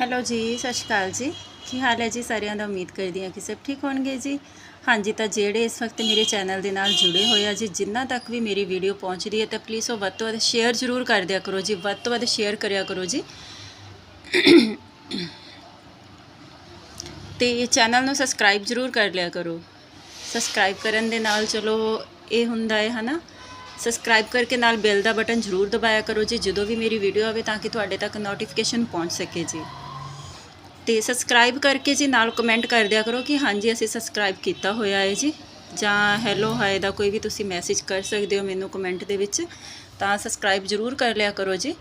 Hello ਜੀ, ਸਤਿ ਸ਼੍ਰੀ ਅਕਾਲ ਜੀ। ਕੀ ਹਾਲ ਹੈ ਜੀ ਸਾਰਿਆਂ ਦਾ? ਉਮੀਦ ਕਰਦੀ ਹਾਂ ਕਿ ਸਭ ਠੀਕ ਹੋਣਗੇ ਜੀ। ਹਾਂਜੀ, ਤਾਂ ਜਿਹੜੇ ਇਸ ਵਕਤ ਮੇਰੇ ਚੈਨਲ ਦੇ ਨਾਲ ਜੁੜੇ ਹੋਏ ਆ ਜੀ ਜਿੰਨਾ ਤੱਕ ਵੀ ਮੇਰੀ ਵੀਡੀਓ ਪਹੁੰਚਦੀ ਹੈ, ਤਾਂ ਪਲੀਜ਼ ਉਹ ਵੱਧ ਤੋਂ ਵੱਧ ਸ਼ੇਅਰ ਜ਼ਰੂਰ ਕਰ ਦਿਆ ਕਰੋ ਜੀ। ਵੱਧ ਤੋਂ ਵੱਧ ਸ਼ੇਅਰ ਕਰਿਆ ਕਰੋ ਜੀ। ਤੇ ਚੈਨਲ ਨੂੰ ਸਬਸਕ੍ਰਾਈਬ ਜ਼ਰੂਰ ਕਰ ਲਿਆ ਕਰੋ। ਸਬਸਕ੍ਰਾਈਬ ਕਰਨ ਦੇ ਨਾਲ ਚਲੋ ਇਹ ਹੁੰਦਾ ਹੈ, ਹਨਾ? ਸਬਸਕ੍ਰਾਈਬ ਕਰਕੇ ਨਾਲ ਬੈਲ ਦਾ ਬਟਨ ਜ਼ਰੂਰ ਦਬਾਇਆ ਕਰੋ ਜੀ। ਜਦੋਂ ਵੀ ਮੇਰੀ ਵੀਡੀਓ ਆਵੇ ਤਾਂ ਕਿ ਤੁਹਾਡੇ ਤੱਕ ਨੋਟੀਫਿਕੇਸ਼ਨ ਪਹੁੰਚ ਸਕੇ ਜੀ। ਤੇ ਸਬਸਕ੍ਰਾਈਬ ਕਰਕੇ ਜੀ ਨਾਲ ਕਮੈਂਟ ਕਰ ਦਿਆ ਕਰੋ ਕਿ ਹਾਂਜੀ, ਅਸੀਂ ਸਬਸਕ੍ਰਾਈਬ ਕੀਤਾ ਹੋਇਆ ਹੈ ਜੀ। ਜਾਂ ਹੈਲੋ ਹਾਏ ਦਾ ਕੋਈ ਵੀ ਤੁਸੀਂ ਮੈਸੇਜ ਕਰ ਸਕਦੇ ਹੋ ਮੈਨੂੰ ਕਮੈਂਟ ਦੇ ਵਿੱਚ, ਤਾਂ ਸਬਸਕ੍ਰਾਈਬ ਜ਼ਰੂਰ ਕਰ ਲਿਆ ਕਰੋ ਜੀ।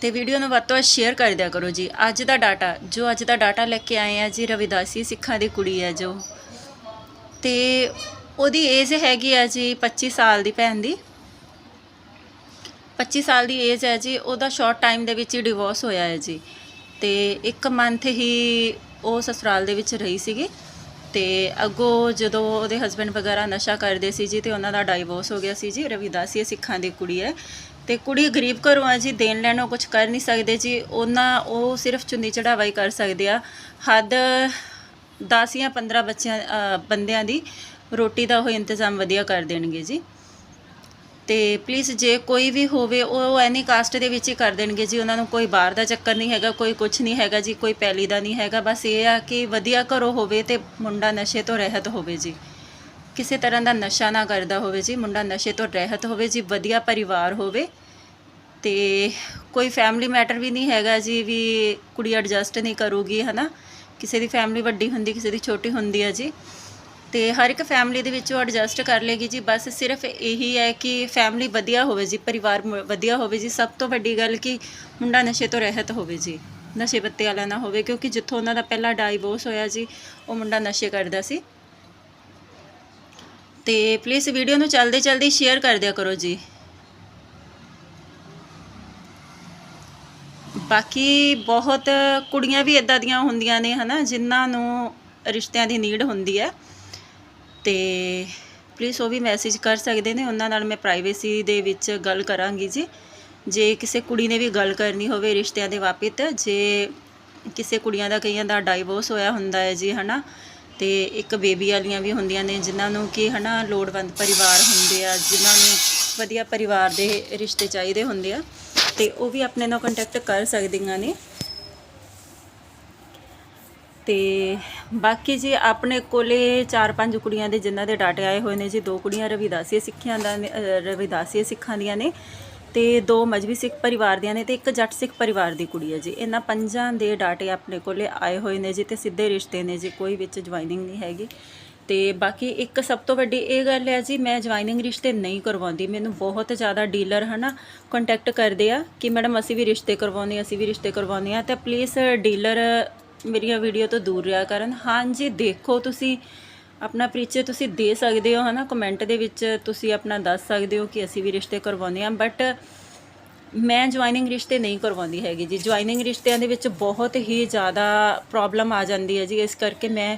ਤੇ ਵੀਡੀਓ ਨੂੰ ਵੱਧ ਤੋਂ ਵੱਧ ਸ਼ੇਅਰ ਕਰ ਦਿਆ ਕਰੋ ਜੀ। ਅੱਜ ਦਾ ਡਾਟਾ ਜੋ ਅੱਜ ਦਾ ਡਾਟਾ ਲੈ ਕੇ ਆਏ ਆ ਜੀ, ਰਵਿਦਾਸੀ ਸਿੱਖਾਂ ਦੀ ਕੁੜੀ ਹੈ ਜੋ। ਤੇ ਉਹਦੀ ਏਜ ਹੈਗੀ ਆ ਜੀ 25 ਸਾਲ ਦੀ ਭੈਣ ਦੀ। 25 ਸਾਲ ਦੀ ਏਜ ਹੈ ਜੀ, ਉਹਦਾ ਸ਼ਾਰਟ ਟਾਈਮ ਦੇ ਵਿੱਚ ਹੀ ਡਿਵੋਰਸ ਹੋਇਆ ਹੈ ਜੀ। ਤੇ ਇੱਕ ਮੰਥ ਹੀ ਉਹ ਸਸੁਰਾਲ ਦੇ ਵਿੱਚ ਰਹੀ ਸੀਗੀ ਤੇ ਅੱਗੋਂ ਜਦੋਂ ਉਹਦੇ ਹਸਬੰਡ ਵਗੈਰਾ ਨਸ਼ਾ ਕਰਦੇ ਸੀ ਜੀ ਤੇ ਉਹਨਾਂ ਦਾ ਡਾਈਵੋਰਸ ਹੋ ਗਿਆ ਸੀ ਜੀ, ਰਵਿਦਾਸੀ ਸਿੱਖਾਂ ਦੀ ਕੁੜੀ ਹੈ ਤੇ ਕੁੜੀ ਗਰੀਬ ਘਰੋਂ ਆ ਜੀ, ਦੇਣ ਲੈਣੋਂ ਕੁਝ ਕਰ ਨਹੀਂ ਸਕਦੇ ਜੀ, ਉਹਨਾਂ ਉਹ ਸਿਰਫ ਚੁੰਨੀ ਚੜਾਵਾਈ ਕਰ ਸਕਦੇ ਆ। ਹੱਦ 10 ਜਾਂ 15 ਬੱਚਿਆਂ ਬੰਦਿਆਂ ਦੀ ਰੋਟੀ ਦਾ ਉਹ ਇੰਤਜ਼ਾਮ ਵਧੀਆ ਕਰ ਦੇਣਗੇ ਜੀ। ਤੇ ਪਲੀਜ਼ ਜੇ ਕੋਈ ਵੀ ਹੋਵੇ, ਉਹ ਐਨੀ ਕਾਸਟ ਦੇ ਵਿੱਚ ਹੀ ਕਰ ਦੇਣਗੇ ਜੀ। ਉਹਨਾਂ ਨੂੰ ਕੋਈ ਬਾਹਰ ਦਾ ਚੱਕਰ ਨਹੀਂ ਹੈਗਾ, ਕੋਈ ਕੁਝ ਨਹੀਂ ਹੈਗਾ ਜੀ, ਕੋਈ ਪੈਲੀ ਦਾ ਨਹੀਂ ਹੈਗਾ। ਬਸ ਇਹ ਆ ਕਿ ਵਧੀਆ ਘਰੋਂ ਹੋਵੇ ਤੇ ਮੁੰਡਾ ਨਸ਼ੇ ਤੋਂ ਰਹਿਤ ਹੋਵੇ ਜੀ। ਕਿਸੇ ਤਰ੍ਹਾਂ ਦਾ ਨਸ਼ਾ ਨਾ ਕਰਦਾ ਹੋਵੇ ਜੀ, ਮੁੰਡਾ ਨਸ਼ੇ ਤੋਂ ਰਹਿਤ ਹੋਵੇ ਜੀ, ਵਧੀਆ ਪਰਿਵਾਰ ਹੋਵੇ। ਤੇ ਕੋਈ ਫੈਮਿਲੀ ਮੈਟਰ ਵੀ ਨਹੀਂ ਹੈਗਾ ਜੀ, ਵੀ ਕੁੜੀ ਐਡਜਸਟ ਨਹੀਂ ਕਰੂਗੀ, ਹਨਾ? ਕਿਸੇ ਦੀ ਫੈਮਿਲੀ ਵੱਡੀ ਹੁੰਦੀ, ਕਿਸੇ ਦੀ ਛੋਟੀ ਹੁੰਦੀ ਹੈ ਜੀ। ਤੇ ਹਰ ਇੱਕ ਫੈਮਿਲੀ ਦੇ ਵਿੱਚ ਉਹ ਐਡਜਸਟ ਕਰ ਲੇਗੀ ਜੀ। ਬਸ ਸਿਰਫ ਇਹੀ ਹੈ ਕਿ ਫੈਮਿਲੀ ਵਧੀਆ ਹੋਵੇ ਜੀ, ਪਰਿਵਾਰ ਮ- ਵਧੀਆ ਹੋਵੇ ਜੀ। ਸਭ ਤੋਂ ਵੱਡੀ ਗੱਲ ਕਿ ਮੁੰਡਾ ਨਸ਼ੇ ਤੋਂ ਰਹਿਤ ਹੋਵੇ ਜੀ। ਨਸ਼ੇ ਪੱਤੇ ਵਾਲਾ ਨਾ ਹੋਵੇ, ਕਿਉਂਕਿ ਜਿੱਥੋਂ ਉਹਨਾਂ ਦਾ ਪਹਿਲਾ ਡਾਈਵੋਰਸ ਹੋਇਆ ਜੀ, ਉਹ ਮੁੰਡਾ ਨਸ਼ੇ ਕਰਦਾ ਸੀ। ਤੇ ਪਲੀਜ਼ ਵੀਡੀਓ ਨੂੰ ਚਲਦੇ ਚਲਦੇ ਸ਼ੇਅਰ ਕਰ ਦਿਆ ਕਰੋ ਜੀ। ਬਾਕੀ ਬਹੁਤ ਕੁੜੀਆਂ ਵੀ ਇਦਾਂ ਦੀਆਂ ਹੁੰਦੀਆਂ ਨੇ, ਹਨਾ, ਜਿਨ੍ਹਾਂ ਨੂੰ ਰਿਸ਼ਤਿਆਂ ਦੀ ਨੀਡ ਹੁੰਦੀ ਹੈ। ਤੇ ਪਲੀਜ਼ ਉਹ ਵੀ ਮੈਸੇਜ ਕਰ ਸਕਦੇ ਨੇ, ਉਹਨਾਂ ਨਾਲ ਮੈਂ ਪ੍ਰਾਈਵੇਸੀ ਦੇ ਵਿੱਚ ਗੱਲ ਕਰਾਂਗੀ ਜੀ। ਜੇ ਕਿਸੇ ਕੁੜੀ ਨੇ ਵੀ ਗੱਲ ਕਰਨੀ ਹੋਵੇ ਰਿਸ਼ਤਿਆਂ ਦੇ ਵਾਪਿਤ, ਜੇ ਕਿਸੇ ਕੁੜੀਆਂ ਦਾ ਕਈਆਂ ਦਾ ਡਾਈਵੋਰਸ ਹੋਇਆ ਹੁੰਦਾ ਹੈ ਜੀ, ਹਨਾ, ਤੇ ਇੱਕ ਬੇਬੀ ਵਾਲੀਆਂ ਵੀ ਹੁੰਦੀਆਂ ਨੇ, ਜਿਨ੍ਹਾਂ ਨੂੰ ਕਿ, ਹਨਾ, ਲੋੜਵੰਦ ਪਰਿਵਾਰ ਹੁੰਦੇ ਆ, ਜਿਨ੍ਹਾਂ ਨੂੰ ਵਧੀਆ ਪਰਿਵਾਰ ਦੇ ਰਿਸ਼ਤੇ ਚਾਹੀਦੇ ਹੁੰਦੇ ਆ, ਤੇ ਉਹ ਵੀ ਆਪਣੇ ਨਾਲ ਕੰਟੈਕਟ ਕਰ ਸਕਦੀਆਂ ਨੇ। ਤੇ ਬਾਕੀ ਜੀ ਆਪਣੇ ਕੋਲੇ ਚਾਰ ਪੰਜ ਕੁੜੀਆਂ ਦੇ ਜਿਨ੍ਹਾਂ ਦੇ ਡਾਟੇ ਆਏ ਹੋਏ ਨੇ ਜੀ, ਦੋ ਕੁੜੀਆਂ ਰਵਿਦਾਸੀ ਸਿੱਖਿਆਂ ਦਾ ਨੇ- ਰਵਿਦਾਸੀ ਸਿੱਖਾਂ ਦੀਆਂ ਨੇ ਤੇ ਦੋ ਮਜਬੀ ਸਿੱਖ ਪਰਿਵਾਰ ਦੀਆਂ ਨੇ ਤੇ ਇੱਕ ਜੱਟ ਸਿੱਖ ਪਰਿਵਾਰ ਦੀ ਕੁੜੀ ਹੈ ਜੀ। ਇਹਨਾਂ ਪੰਜਾਂ ਦੇ ਡਾਟੇ ਆਪਣੇ ਕੋਲੇ ਆਏ ਹੋਏ ਨੇ ਜੀ ਤੇ ਸਿੱਧੇ ਰਿਸ਼ਤੇ ਨੇ ਜੀ, ਕੋਈ ਵਿੱਚ ਜੁਆਇਨਿੰਗ ਨਹੀਂ ਹੈਗੀ। ਤੇ ਬਾਕੀ ਇੱਕ ਸਭ ਤੋਂ ਵੱਡੀ ਇਹ ਗੱਲ ਹੈ ਜੀ, ਮੈਂ ਜੁਆਇਨਿੰਗ ਰਿਸ਼ਤੇ ਨਹੀਂ ਕਰਵਾਉਂਦੀ, ਮੈਨੂੰ ਬਹੁਤ ਜ਼ਿਆਦਾ ਡੀਲਰ ਹਨਾ ਕੰਟੈਕਟ ਕਰਦੇ ਆ ਕਿ ਮੈਡਮ ਅਸੀਂ ਵੀ ਰਿਸ਼ਤੇ ਕਰਵਾਉਂਦੇ ਅਸੀਂ ਵੀ ਰਿਸ਼ਤੇ ਕਰਵਾਉਂਦੇ ਆ ਤਾਂ ਪਲੀਜ਼ ਡੀਲਰ ਮੇਰੀਆਂ ਵੀਡੀਓ ਤੋਂ ਦੂਰ ਰਿਹਾ ਕਰਨ। ਹਾਂਜੀ ਦੇਖੋ ਤੁਸੀਂ ਆਪਣਾ ਪਰਿਚੈ ਤੁਸੀਂ ਦੇ ਸਕਦੇ ਹੋ, ਹਨਾ? ਕਮੈਂਟ ਦੇ ਵਿੱਚ ਤੁਸੀਂ ਆਪਣਾ ਦੱਸ ਸਕਦੇ ਹੋ ਕਿ ਅਸੀਂ ਵੀ ਰਿਸ਼ਤੇ ਕਰਵਾਉਂਦੇ ਆ ਬਟ ਮੈਂ ਜੁਆਇਨਿੰਗ ਰਿਸ਼ਤੇ ਨਹੀਂ ਕਰਵਾਉਂਦੀ ਹੈਗੀ ਜੀ। ਜੁਆਇਨਿੰਗ ਰਿਸ਼ਤਿਆਂ ਦੇ ਵਿੱਚ ਬਹੁਤ ਹੀ ਜ਼ਿਆਦਾ ਪ੍ਰੋਬਲਮ ਆ ਜਾਂਦੀ ਹੈ ਜੀ। ਇਸ ਕਰਕੇ ਮੈਂ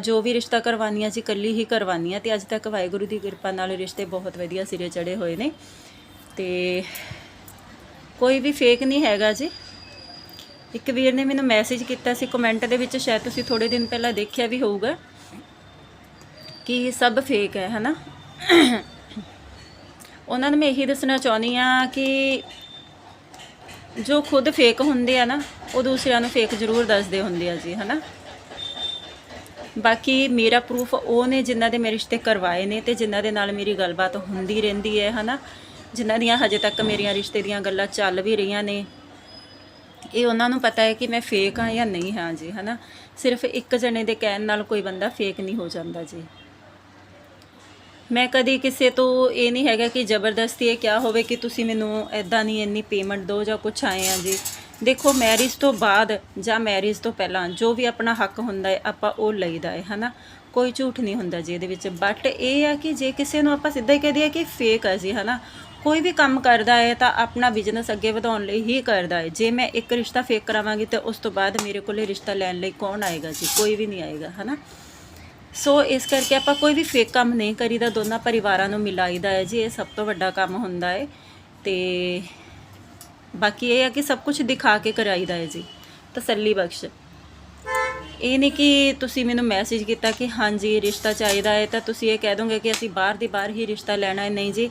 ਜੋ ਵੀ ਰਿਸ਼ਤਾ ਕਰਵਾਉਂਦੀ ਹਾਂ ਜੀ ਇਕੱਲੀ ਹੀ ਕਰਵਾਉਂਦੀ ਹਾਂ ਤੇ ਅੱਜ ਤੱਕ ਵਾਹਿਗੁਰੂ ਦੀ ਕਿਰਪਾ ਨਾਲ ਰਿਸ਼ਤੇ ਬਹੁਤ ਵਧੀਆ ਸਿਰੇ ਚੜੇ ਹੋਏ ਨੇ। ਤੇ ਕੋਈ ਵੀ ਫੇਕ ਨਹੀਂ ਹੈਗਾ ਜੀ। ਇੱਕ ਵੀਰ ਨੇ ਮੈਨੂੰ ਮੈਸੇਜ ਕੀਤਾ ਸੀ ਕਮੈਂਟ ਦੇ ਵਿੱਚ ਸ਼ਾਇਦ ਤੁਸੀਂ ਥੋੜੇ ਦਿਨ ਪਹਿਲਾਂ ਦੇਖਿਆ ਵੀ ਹੋਊਗਾ ਕਿ ਸਭ ਫੇਕ ਹੈ, ਹਨਾ? ਉਹਨਾਂ ਨੂੰ ਮੈਂ ਇਹੀ ਦੱਸਣਾ ਚਾਹੁੰਦੀ ਆ ਕਿ ਜੋ ਖੁਦ ਫੇਕ ਹੁੰਦੇ ਆ ਨਾ, ਉਹ ਦੂਸਰਿਆਂ ਨੂੰ ਫੇਕ ਜ਼ਰੂਰ ਦੱਸਦੇ ਹੁੰਦੇ ਆ ਜੀ, ਹਨਾ? ਬਾਕੀ ਮੇਰਾ ਪ੍ਰੂਫ ਉਹ ਨੇ ਜਿਨ੍ਹਾਂ ਦੇ ਮੇਰੇ ਰਿਸ਼ਤੇ ਕਰਵਾਏ ਨੇ ਤੇ ਜਿਨ੍ਹਾਂ ਦੇ ਨਾਲ ਮੇਰੀ ਗੱਲਬਾਤ ਹੁੰਦੀ ਰਹਿੰਦੀ ਹੈ, ਹਨਾ? ਜਿਨ੍ਹਾਂ ਦੀਆਂ ਹਜੇ ਤੱਕ ਮੇਰੀਆਂ ਰਿਸ਼ਤੇ ਦੀਆਂ ਗੱਲਾਂ ਚੱਲ ਵੀ ਰਹੀਆਂ ਨੇ। ਇਹ ਉਹਨਾਂ ਨੂੰ ਪਤਾ ਹੈ ਕਿ ਮੈਂ ਫੇਕ ਹਾਂ ਜਾਂ ਨਹੀਂ, ਹਾਂ ਜੀ, ਹਨਾ? ਸਿਰਫ ਇੱਕ ਜਣੇ ਦੇ ਕਹਿਣ ਨਾਲ ਕੋਈ ਬੰਦਾ ਫੇਕ ਨਹੀਂ ਹੋ ਜਾਂਦਾ ਜੀ। ਮੈਂ ਕਦੀ ਕਿਸੇ ਤੋਂ ਇਹ ਨਹੀਂ ਹੈਗਾ ਕਿ ਜ਼ਬਰਦਸਤੀ ਇਹ ਕਿਹਾ ਹੋਵੇ ਕਿ ਤੁਸੀਂ ਮੈਨੂੰ ਐਦਾਂ ਨਹੀਂ, ਇੰਨੀ ਪੇਮੈਂਟ ਦਿਓ ਜਾਂ ਕੁਝ ਆਏ ਆ ਜੀ। ਦੇਖੋ ਮੈਰਿਜ ਤੋਂ ਬਾਅਦ ਜਾਂ ਮੈਰਿਜ ਤੋਂ ਪਹਿਲਾਂ ਜੋ ਵੀ ਆਪਣਾ ਹੱਕ ਹੁੰਦਾ ਹੈ, ਆਪਾਂ ਉਹ ਲਈਦਾ ਹੈ, ਹਨਾ? ਕੋਈ ਝੂਠ ਨਹੀਂ ਹੁੰਦਾ ਜੀ ਇਹਦੇ ਵਿੱਚ। ਬਟ ਇਹ ਆ ਕਿ ਜੇ ਕਿਸੇ ਨੂੰ ਆਪਾਂ ਸਿੱਧਾ ਹੀ ਕਹਿ ਦਈਏ ਕਿ ਫੇਕ ਹੈ ਜੀ, ਹਨਾ? ਕੋਈ ਵੀ ਕੰਮ ਕਰਦਾ ਹੈ ਤਾਂ ਆਪਣਾ ਬਿਜ਼ਨਸ ਅੱਗੇ ਵਧਾਉਣ ਲਈ ਹੀ ਕਰਦਾ ਹੈ। ਜੇ ਮੈਂ ਇੱਕ ਰਿਸ਼ਤਾ ਫੇਕ ਕਰਾਵਾਂਗੀ ਤਾਂ ਉਸ ਤੋਂ ਬਾਅਦ ਮੇਰੇ ਕੋਲੇ ਰਿਸ਼ਤਾ ਲੈਣ ਲਈ ਕੌਣ ਆਏਗਾ ਜੀ? ਕੋਈ ਵੀ ਨਹੀਂ ਆਏਗਾ, ਹਨਾ? ਸੋ ਇਸ ਕਰਕੇ ਆਪਾਂ ਕੋਈ ਵੀ ਫੇਕ ਕੰਮ ਨਹੀਂ ਕਰੀਦਾ, ਦੋਨਾਂ ਪਰਿਵਾਰਾਂ ਨੂੰ ਮਿਲਾਈਦਾ ਹੈ ਜੀ। ਇਹ ਸਭ ਤੋਂ ਵੱਡਾ ਕੰਮ ਹੁੰਦਾ ਹੈ ਤੇ ਬਾਕੀ ਇਹ ਹੈ ਕਿ ਸਭ ਕੁਝ ਦਿਖਾ ਕੇ ਕਰਾਈਦਾ ਹੈ ਜੀ। ਤਸੱਲੀ ਬਖਸ਼। ਇਹ ਨਹੀਂ ਕਿ ਤੁਸੀਂ ਮੈਨੂੰ ਮੈਸੇਜ ਕੀਤਾ ਕਿ ਹਾਂਜੀ, ਰਿਸ਼ਤਾ ਚਾਹੀਦਾ ਹੈ ਤਾਂ ਤੁਸੀਂ ਇਹ ਕਹਿ ਦੋਗੇ ਕਿ ਅਸੀਂ ਬਾਹਰ ਦੀ ਬਾਹਰ ਹੀ ਰਿਸ਼ਤਾ ਲੈਣਾ ਹੈ। ਨਹੀਂ ਜੀ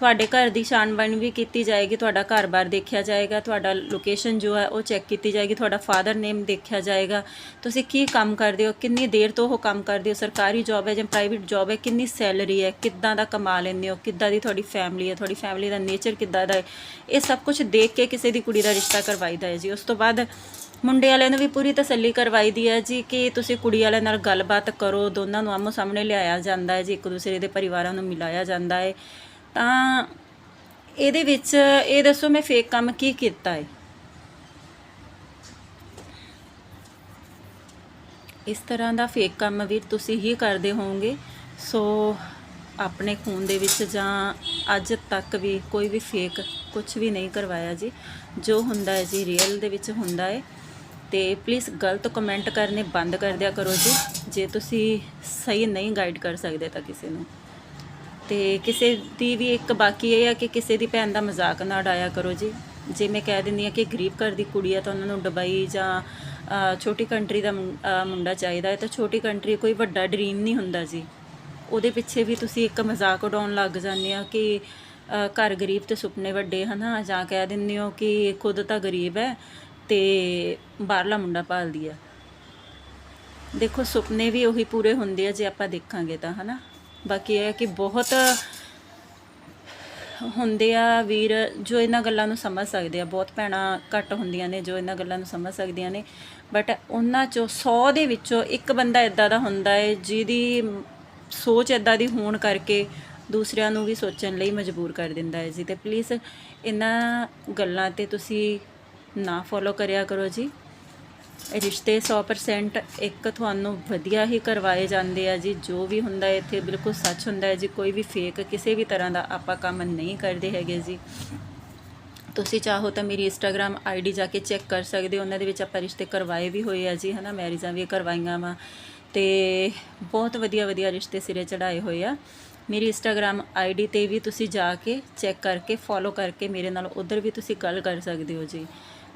ਤੁਹਾਡੇ ਘਰ ਦੀ ਛਾਣਬੀਣ ਵੀ ਕੀਤੀ ਜਾਏਗੀ, ਤੁਹਾਡਾ ਘਰ-ਬਾਰ ਦੇਖਿਆ ਜਾਏਗਾ, ਤੁਹਾਡਾ ਲੋਕੇਸ਼ਨ ਜੋ ਹੈ ਉਹ ਚੈੱਕ ਕੀਤੀ ਜਾਏਗੀ, ਤੁਹਾਡਾ ਫਾਦਰ ਨੇਮ ਦੇਖਿਆ ਜਾਏਗਾ। ਤੁਸੀਂ ਕੀ ਕੰਮ ਕਰਦੇ ਹੋ, ਕਿੰਨੀ ਦੇਰ ਤੋਂ ਉਹ ਕੰਮ ਕਰਦੇ ਹੋ, ਸਰਕਾਰੀ ਜੌਬ ਹੈ ਜਾਂ ਪ੍ਰਾਈਵੇਟ ਜੌਬ ਹੈ, ਕਿੰਨੀ ਸੈਲਰੀ ਹੈ, ਕਿੱਦਾਂ ਦਾ ਕਮਾ ਲੈਂਦੇ ਹੋ, ਕਿੱਦਾਂ ਦੀ ਤੁਹਾਡੀ ਫੈਮਿਲੀ ਹੈ, ਤੁਹਾਡੀ ਫੈਮਿਲੀ ਦਾ ਨੇਚਰ ਕਿੱਦਾਂ ਦਾ ਹੈ, ਇਹ ਸਭ ਕੁਝ ਦੇਖ ਕੇ ਕਿਸੇ ਦੀ ਕੁੜੀ ਦਾ ਰਿਸ਼ਤਾ ਕਰਵਾਈਦਾ ਹੈ ਜੀ। ਉਸ ਤੋਂ ਬਾਅਦ ਮੁੰਡੇ ਵਾਲਿਆਂ ਨੂੰ ਵੀ ਪੂਰੀ ਤਸੱਲੀ ਕਰਵਾਈ ਦੀ ਹੈ ਜੀ ਕਿ ਤੁਸੀਂ ਕੁੜੀ ਵਾਲਿਆਂ ਨਾਲ ਗੱਲਬਾਤ ਕਰੋ, ਦੋਨਾਂ ਨੂੰ ਆਮੋ ਸਾਹਮਣੇ ਲਿਆਇਆ ਜਾਂਦਾ ਹੈ ਜੀ, ਇੱਕ ਦੂਸਰੇ ਦੇ ਪਰਿਵਾਰਾਂ ਨੂੰ ਮਿਲਾਇਆ ਜਾਂਦਾ ਹੈ। ਤਾਂ ਇਹਦੇ ਵਿੱਚ ਇਹ ਦੱਸੋ ਮੈਂ ਫੇਕ ਕੰਮ ਕੀ ਕੀਤਾ ਹੈ ਇਸ ਤਰ੍ਹਾਂ ਦਾ ਫੇਕ ਕੰਮ ਵੀ ਤੁਸੀਂ ਹੀ ਕਰਦੇ ਹੋਵੋਗੇ। ਸੋ ਆਪਣੇ ਖੂਨ ਦੇ ਵਿੱਚ ਜਾਂ ਅੱਜ ਤੱਕ ਵੀ ਕੋਈ ਵੀ ਫੇਕ ਕੁਝ ਵੀ ਨਹੀਂ ਕਰਵਾਇਆ ਜੀ। ਜੋ ਹੁੰਦਾ ਹੈ ਜੀ ਰੀਅਲ ਦੇ ਵਿੱਚ ਹੁੰਦਾ ਹੈ ਤੇ ਪਲੀਜ਼ ਗਲਤ ਕਮੈਂਟ ਕਰਨੇ ਬੰਦ ਕਰ ਦਿਆ ਕਰੋ ਜੀ। ਜੇ ਤੁਸੀਂ ਸਹੀ ਨਹੀਂ ਗਾਈਡ ਕਰ ਸਕਦੇ ਤਾਂ ਕਿਸੇ ਨੂੰ। ਤੇ ਕਿਸੇ ਦੀ ਵੀ ਇੱਕ ਬਾਕੀ ਇਹ ਆ ਕਿ ਕਿਸੇ ਦੀ ਭੈਣ ਦਾ ਮਜ਼ਾਕ ਨਾ ਉਡਾਇਆ ਕਰੋ ਜੀ। ਜੇ ਮੈਂ ਕਹਿ ਦਿੰਦੀ ਆ ਕਿ ਗਰੀਬ ਘਰ ਦੀ ਕੁੜੀ ਆ ਤਾਂ ਉਹਨਾਂ ਨੂੰ ਦੁਬਈ ਜਾਂ ਛੋਟੀ ਕੰਟਰੀ ਦਾ ਮੁੰਡਾ ਚਾਹੀਦਾ ਹੈ ਤਾਂ ਛੋਟੀ ਕੰਟਰੀ ਕੋਈ ਵੱਡਾ ਡ੍ਰੀਮ ਨਹੀਂ ਹੁੰਦਾ ਜੀ। ਉਹਦੇ ਪਿੱਛੇ ਵੀ ਤੁਸੀਂ ਇੱਕ ਮਜ਼ਾਕ ਉਡਾਉਣ ਲੱਗ ਜਾਂਦੇ ਆ ਕਿ ਘਰ ਗਰੀਬ ਤੇ ਸੁਪਨੇ ਵੱਡੇ ਹਨਾ। ਜਾਂ ਕਹਿ ਦਿੰਦੇ ਹੋ ਕਿ ਖੁਦ ਤਾਂ ਗਰੀਬ ਹੈ ਤੇ ਬਾਹਰਲਾ ਮੁੰਡਾ ਭਾਲਦੀ ਆ। ਦੇਖੋ, ਸੁਪਨੇ ਵੀ ਉਹੀ ਪੂਰੇ ਹੁੰਦੇ ਆ ਜੇ ਆਪਾਂ ਦੇਖਾਂਗੇ ਤਾਂ, ਹਨਾ? ਬਾਕੀ ਇਹ ਹੈ ਕਿ ਬਹੁਤ ਹੁੰਦੇ ਆ ਵੀਰ ਜੋ ਇਹਨਾਂ ਗੱਲਾਂ ਨੂੰ ਸਮਝ ਸਕਦੇ ਆ। ਬਹੁਤ ਭੈਣਾਂ ਘੱਟ ਹੁੰਦੀਆਂ ਨੇ ਜੋ ਇਹਨਾਂ ਗੱਲਾਂ ਨੂੰ ਸਮਝ ਸਕਦੀਆਂ ਨੇ। ਬਟ ਉਹਨਾਂ ਚੋਂ 100 ਦੇ ਵਿੱਚੋਂ ਇੱਕ ਬੰਦਾ ਇਦਾਂ ਦਾ ਹੁੰਦਾ ਹੈ ਜਿਹਦੀ ਸੋਚ ਇਦਾਂ ਦੀ ਹੋਣ ਕਰਕੇ ਦੂਸਰਿਆਂ ਨੂੰ ਵੀ ਸੋਚਣ ਲਈ ਮਜਬੂਰ ਕਰ ਦਿੰਦਾ ਹੈ ਜੀ। ਤੇ ਪਲੀਜ਼ ਇਹਨਾਂ ਗੱਲਾਂ ਤੇ ਤੁਸੀਂ ਨਾ ਫੋਲੋ ਕਰਿਆ ਕਰੋ ਜੀ। ਰਿਸ਼ਤੇ 100% ਇੱਕ ਤੁਹਾਨੂੰ ਵਧੀਆ ਹੀ ਕਰਵਾਏ ਜਾਂਦੇ ਆ ਜੀ। ਜੋ ਵੀ ਹੁੰਦਾ ਇੱਥੇ ਬਿਲਕੁਲ ਸੱਚ ਹੁੰਦਾ ਹੈ ਜੀ। ਕੋਈ ਵੀ ਫੇਕ ਕਿਸੇ ਵੀ ਤਰ੍ਹਾਂ ਦਾ ਆਪਾਂ ਕੰਮ ਨਹੀਂ ਕਰਦੇ ਹੈਗੇ ਜੀ। ਤੁਸੀਂ ਚਾਹੋ ਤਾਂ ਮੇਰੀ ਇੰਸਟਾਗ੍ਰam ਆਈਡੀ ਜਾ ਕੇ ਚੈੱਕ ਕਰ ਸਕਦੇ ਹੋ। ਉਹਨਾਂ ਦੇ ਵਿੱਚ ਆਪਾਂ ਰਿਸ਼ਤੇ ਕਰਵਾਏ ਵੀ ਹੋਏ ਆ ਜੀ, ਹਨਾ? ਮੈਰਿਜਾਂ ਵੀ ਕਰਵਾਈਆਂ ਵਾ। ਤੇ ਬਹੁਤ ਵਧੀਆ ਵਧੀਆ ਰਿਸ਼ਤੇ ਸਿਰੇ ਚੜਾਏ ਹੋਏ ਆ। ਮੇਰੀ ਇੰਸਟਾਗ੍ਰam ਆਈਡੀ ਤੇ ਵੀ ਤੁਸੀਂ ਜਾ ਕੇ ਚੈੱਕ ਕਰਕੇ ਫੋਲੋ ਕਰਕੇ ਮੇਰੇ ਨਾਲ ਉਧਰ ਵੀ ਤੁਸੀਂ ਗੱਲ ਕਰ ਸਕਦੇ ਹੋ ਜੀ।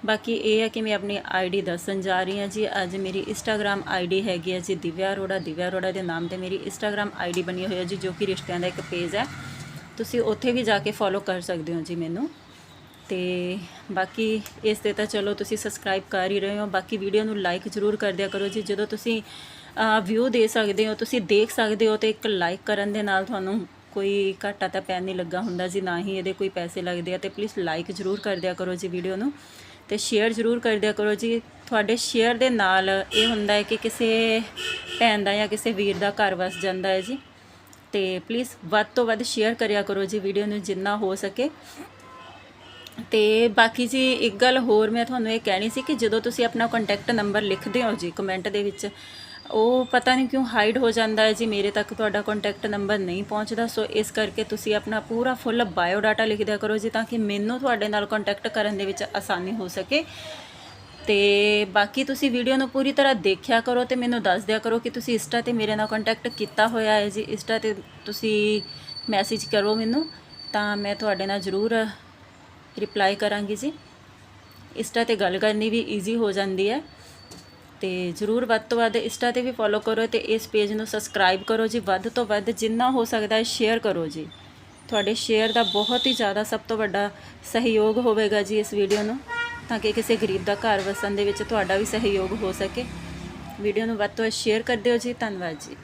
ਬਾਕੀ ਇਹ ਹੈ ਕਿ ਮੈਂ ਆਪਣੀ ਆਈਡੀ ਦੱਸਣ ਜਾ ਰਹੀ ਹਾਂ ਜੀ। ਅੱਜ ਮੇਰੀ ਇੰਸਟਾਗ੍ਰam ਆਈਡੀ ਹੈਗੀ ਹੈ ਜੀ ਦਿਵਿਆ ਅਰੋੜਾ। ਦਿਵਿਆ ਅਰੋੜਾ ਦੇ ਨਾਮ ਤੇ ਮੇਰੀ ਇੰਸਟਾਗ੍ਰam ਆਈਡੀ ਬਣੀ ਹੋਈ ਹੈ ਜੀ, ਜੋ ਕਿ ਰਿਸ਼ਤਿਆਂ ਦਾ ਇੱਕ ਪੇਜ ਹੈ। ਤੁਸੀਂ ਉੱਥੇ ਵੀ ਜਾ ਕੇ ਫੋਲੋ ਕਰ ਸਕਦੇ ਹੋ ਜੀ ਮੈਨੂੰ। ਤੇ ਬਾਕੀ ਇਸ ਤੇ ਤਾਂ ਚਲੋ ਤੁਸੀਂ ਸਬਸਕ੍ਰਾਈਬ ਕਰ ਹੀ ਰਹੇ ਹੋ। ਬਾਕੀ ਵੀਡੀਓ ਨੂੰ ਲਾਈਕ ਜ਼ਰੂਰ ਕਰ ਦਿਆ ਕਰੋ ਜੀ। ਜਦੋਂ ਤੁਸੀਂ ਵਿਊ ਦੇ ਸਕਦੇ ਹੋ, ਤੁਸੀਂ ਦੇਖ ਸਕਦੇ ਹੋ ਤੇ ਇੱਕ ਲਾਈਕ ਕਰਨ ਦੇ ਨਾਲ ਤੁਹਾਨੂੰ ਕੋਈ ਘਾਟਾ ਤਾਂ ਪੈਣ ਨਹੀਂ ਲੱਗਾ ਹੁੰਦਾ ਜੀ, ਨਾ ਹੀ ਇਹਦੇ ਕੋਈ ਪੈਸੇ ਲੱਗਦੇ ਆ ਤੇ ਪਲੀਜ਼ ਲਾਈਕ ਜ਼ਰੂਰ ਕਰ ਦਿਆ ਕਰੋ ਜੀ ਵੀਡੀਓ ਨੂੰ ਤੇ ਸ਼ੇਅਰ ਜ਼ਰੂਰ ਕਰ ਦਿਆ ਕਰੋ ਜੀ। ਤੁਹਾਡੇ ਸ਼ੇਅਰ ਦੇ ਨਾਲ ਇਹ ਹੁੰਦਾ ਹੈ ਕਿ ਕਿਸੇ ਭੈਣ ਦਾ ਜਾਂ ਕਿਸੇ ਵੀਰ ਦਾ ਘਰ ਵਸ ਜਾਂਦਾ ਹੈ ਜੀ। ਤੇ ਪਲੀਜ਼ ਵੱਧ ਤੋਂ ਵੱਧ ਸ਼ੇਅਰ ਕਰਿਆ ਕਰੋ ਜੀ ਵੀਡੀਓ ਨੂੰ ਜਿੰਨਾ ਹੋ ਸਕੇ। ਤੇ ਬਾਕੀ ਜੀ ਇੱਕ ਗੱਲ ਹੋਰ ਮੈਂ ਤੁਹਾਨੂੰ ਇਹ ਕਹਿਣੀ ਸੀ ਕਿ ਜਦੋਂ ਤੁਸੀਂ ਆਪਣਾ ਕੰਟੈਕਟ ਨੰਬਰ ਲਿਖਦੇ ਹੋ ਜੀ ਕਮੈਂਟ ਦੇ ਵਿੱਚ ਉਹ ਪਤਾ ਨਹੀਂ ਕਿਉਂ ਹਾਈਡ ਹੋ ਜਾਂਦਾ ਹੈ ਜੀ, ਮੇਰੇ ਤੱਕ ਤੁਹਾਡਾ ਕੰਟੈਕਟ ਨੰਬਰ ਨਹੀਂ ਪਹੁੰਚਦਾ, ਸੋ ਇਸ ਕਰਕੇ ਤੁਸੀਂ ਆਪਣਾ ਪੂਰਾ ਫੁੱਲ ਬਾਇਓ ਡਾਟਾ ਲਿਖ ਦਿਆ ਕਰੋ ਜੀ, ਤਾਂ ਕਿ ਮੈਨੂੰ ਤੁਹਾਡੇ ਨਾਲ ਕੰਟੈਕਟ ਕਰਨ ਦੇ ਵਿੱਚ ਆਸਾਨੀ ਹੋ ਸਕੇ। ਤੇ ਬਾਕੀ ਤੁਸੀਂ ਵੀਡੀਓ ਨੂੰ ਪੂਰੀ ਤਰ੍ਹਾਂ ਦੇਖਿਆ ਕਰੋ ਤੇ ਮੈਨੂੰ ਦੱਸ ਦਿਆ ਕਰੋ ਕਿ ਤੁਸੀਂ ਇੰਸਟਾ ਤੇ ਮੇਰੇ ਨਾਲ ਕੰਟੈਕਟ ਕੀਤਾ ਹੋਇਆ ਹੈ ਜੀ। ਇੰਸਟਾ ਤੇ ਤੁਸੀਂ ਮੈਸੇਜ ਕਰੋ ਮੈਨੂੰ, ਤਾਂ ਮੈਂ ਤੁਹਾਡੇ ਨਾਲ ਜ਼ਰੂਰ ਰਿਪਲਾਈ ਕਰਾਂਗੀ ਜੀ। ਇੰਸਟਾ ਤੇ ਗੱਲ ਕਰਨੀ ਵੀ ਈਜ਼ੀ ਹੋ ਜਾਂਦੀ ਹੈ। ਤੇ ਜਰੂਰ ਵੱਧ ਤੋਂ ਵੱਧ ਇੰਸਟਾ ਤੇ ਵੀ ਫੋਲੋ ਕਰੋ ਤੇ ਇਸ ਪੇਜ ਨੂੰ ਸਬਸਕ੍ਰਾਈਬ ਕਰੋ ਜੀ। ਵੱਧ ਤੋਂ ਵੱਧ ਜਿੰਨਾ ਹੋ ਸਕਦਾ ਹੈ ਸ਼ੇਅਰ ਕਰੋ ਜੀ। ਤੁਹਾਡੇ ਸ਼ੇਅਰ ਦਾ ਬਹੁਤ ਹੀ ਜ਼ਿਆਦਾ ਸਭ ਤੋਂ ਵੱਡਾ ਸਹਿਯੋਗ ਹੋਵੇਗਾ ਜੀ ਇਸ ਵੀਡੀਓ ਨੂੰ, ਤਾਂ ਕਿ ਕਿਸੇ ਗਰੀਬ ਦਾ ਘਰ ਵਸਣ ਦੇ ਵਿੱਚ ਤੁਹਾਡਾ ਵੀ ਸਹਿਯੋਗ ਹੋ ਸਕੇ। ਵੀਡੀਓ ਨੂੰ ਵੱਧ ਤੋਂ ਵੱਧ ਸ਼ੇਅਰ ਕਰ ਦਿਓ ਜੀ। ਧੰਨਵਾਦ ਜੀ।